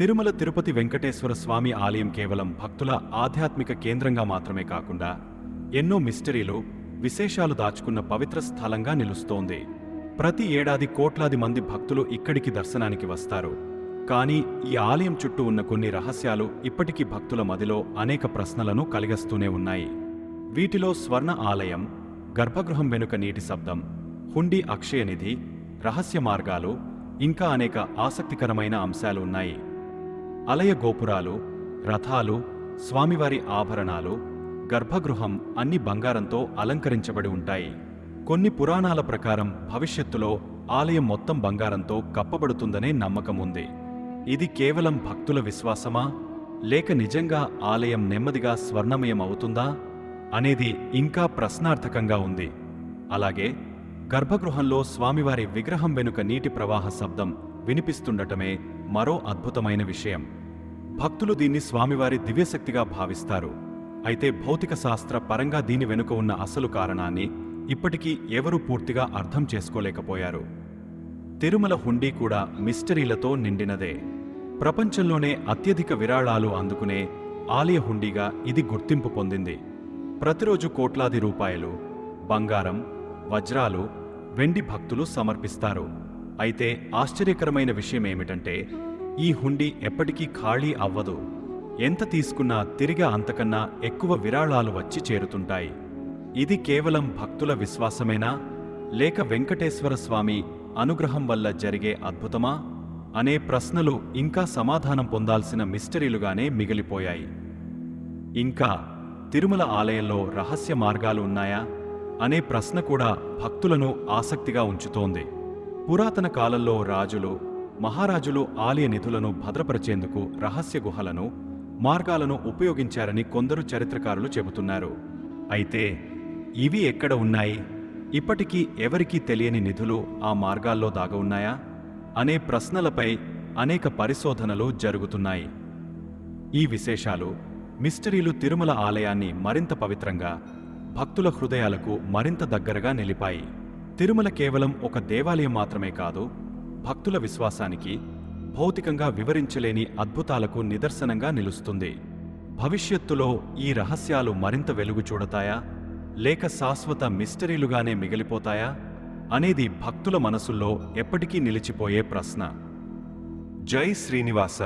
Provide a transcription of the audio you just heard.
తిరుమల తిరుపతి వెంకటేశ్వర స్వామి ఆలయం కేవలం భక్తుల ఆధ్యాత్మిక కేంద్రంగా మాత్రమే కాకుండా ఎన్నో మిస్టరీలు విశేషాలు దాచుకున్న పవిత్ర స్థలంగా నిలుస్తోంది. ప్రతి ఏడాది కోట్లాది మంది భక్తులు ఇక్కడికి దర్శనానికి వస్తారు. కానీ ఈ ఆలయం చుట్టూ ఉన్న కొన్ని రహస్యాలు ఇప్పటికీ భక్తుల మదిలో అనేక ప్రశ్నలను కలిగస్తూనే ఉన్నాయి. వీటిలో స్వర్ణ ఆలయం గర్భగృహం వెనుక నీటి శబ్దం హుండీ అక్షయనిధి రహస్య మార్గాలు ఇంకా అనేక ఆసక్తికరమైన అంశాలు ఉన్నాయి. ఆలయ గోపురాలు రథాలు స్వామివారి ఆభరణాలు గర్భగృహం అన్ని బంగారంతో అలంకరించబడి ఉంటాయి. కొన్ని పురాణాల ప్రకారం భవిష్యత్తులో ఆలయం మొత్తం బంగారంతో కప్పబడుతుందనే నమ్మకం ఉంది. ఇది కేవలం భక్తుల విశ్వాసమా? లేక నిజంగా ఆలయం నెమ్మదిగా స్వర్ణమయం అవుతుందా అనేది ఇంకా ప్రశ్నార్థకంగా ఉంది. అలాగే గర్భగృహంలో స్వామివారి విగ్రహం వెనుక నీటి ప్రవాహ శబ్దం వినిపిస్తుండటమే మరో అద్భుతమైన విషయం. భక్తులు దీన్ని స్వామివారి దివ్యశక్తిగా భావిస్తారు. అయితే భౌతిక శాస్త్ర పరంగా దీని వెనుక ఉన్న అసలు కారణాన్ని ఇప్పటికీ ఎవరూ పూర్తిగా అర్థం చేసుకోలేకపోయారు. తిరుమల హుండీ కూడా మిస్టరీలతో నిండినదే. ప్రపంచంలోనే అత్యధిక విరాళాలు అందుకునే ఆలయ హుండీగా ఇది గుర్తింపు పొందింది. ప్రతిరోజు కోట్లాది రూపాయలు బంగారం వజ్రాలు వెండి భక్తులు సమర్పిస్తారు. అయితే ఆశ్చర్యకరమైన విషయం ఏమిటంటే ఈ హుండీ ఎప్పటికీ ఖాళీ అవ్వదు. ఎంత తీసుకున్నా తిరిగి అంతకన్నా ఎక్కువ విరాళాలు వచ్చి చేరుతుంటాయి. ఇది కేవలం భక్తుల విశ్వాసమేనా? లేక వెంకటేశ్వర స్వామి అనుగ్రహం వల్ల జరిగే అద్భుతమా? అనే ప్రశ్నలు ఇంకా సమాధానం పొందాల్సిన మిస్టరీలుగానే మిగిలిపోయాయి. ఇంకా తిరుమల ఆలయంలో రహస్య మార్గాలు ఉన్నాయా? అనే ప్రశ్న కూడా భక్తులను ఆసక్తిగా ఉంచుతోంది. పురాతన కాలంలో రాజులు మహారాజులు ఆలయ నిధులను భద్రపరిచేందుకు రహస్య గుహలను మార్గాలను ఉపయోగించారని కొందరు చరిత్రకారులు చెబుతున్నారు. అయితే ఇవి ఎక్కడ ఉన్నాయి? ఇప్పటికీ ఎవరికీ తెలియని నిధులు ఆ మార్గాల్లో దాగ ఉన్నాయా? అనే ప్రశ్నలపై అనేక పరిశోధనలు జరుగుతున్నాయి. ఈ విశేషాలు మిస్టరీలు తిరుమల ఆలయాన్ని మరింత పవిత్రంగా భక్తుల హృదయాలకు మరింత దగ్గరగా నిలిపాయి. తిరుమల కేవలం ఒక దేవాలయం మాత్రమే కాదు భక్తుల విశ్వాసానికి భౌతికంగా వివరించలేని అద్భుతాలకు నిదర్శనంగా నిలుస్తుంది. భవిష్యత్తులో ఈ రహస్యాలు మరింత వెలుగు చూడతాయా? లేక శాశ్వత మిస్టరీలుగానే మిగిలిపోతాయా? అనేది భక్తుల మనసుల్లో ఎప్పటికీ నిలిచిపోయే ప్రశ్న. జై శ్రీనివాస.